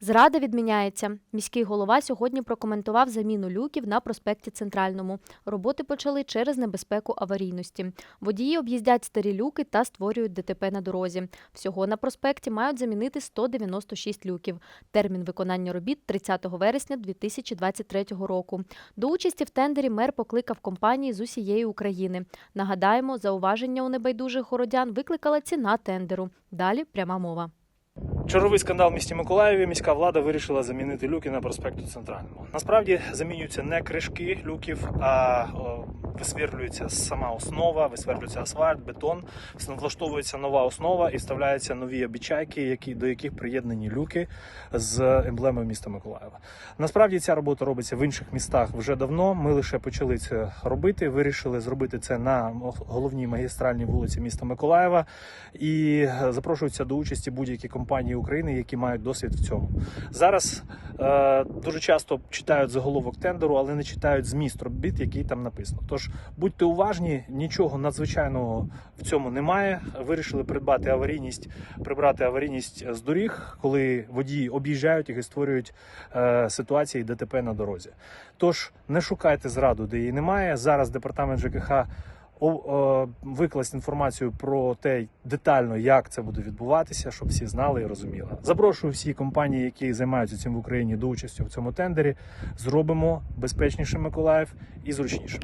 Зрада відміняється. Міський голова сьогодні прокоментував заміну люків на проспекті Центральному. Роботи почали через небезпеку аварійності. Водії об'їздять старі люки та створюють ДТП на дорозі. Всього на проспекті мають замінити 196 люків. Термін виконання робіт 30 вересня 2023 року. До участі в тендері мер покликав компанії з усієї України. Нагадаємо, зауваження у небайдужих городян викликала ціна тендеру. Далі пряма мова. Черговий скандал в місті Миколаєві. Міська влада вирішила замінити люки на проспекту Центральному. Насправді замінюються не кришки люків, а о, висверлюється сама основа, висверлюється асфальт, бетон, влаштовується нова основа і вставляються нові обічайки, які до яких приєднані люки з емблемою міста Миколаєва. Насправді ця робота робиться в інших містах вже давно. Ми лише почали це робити. Вирішили зробити це на головній магістральній вулиці міста Миколаєва і запрошуються до участі будь-які компанії України, які мають досвід в цьому. Зараз дуже часто читають заголовок тендеру, але не читають зміст робіт, який там написано. Тож будьте уважні, нічого надзвичайного в цьому немає. Вирішили придбати аварійність, прибрати аварійність з доріг, коли водії об'їжджають їх і створюють е, ситуації ДТП на дорозі. Тож не шукайте зраду, де її немає. Зараз департамент ЖКХ о- о, інформацію про те детально, як це буде відбуватися, щоб всі знали і розуміли. Запрошую всі компанії, які займаються цим в Україні, до участі в цьому тендері. Зробимо безпечніше Миколаїв і зручніше.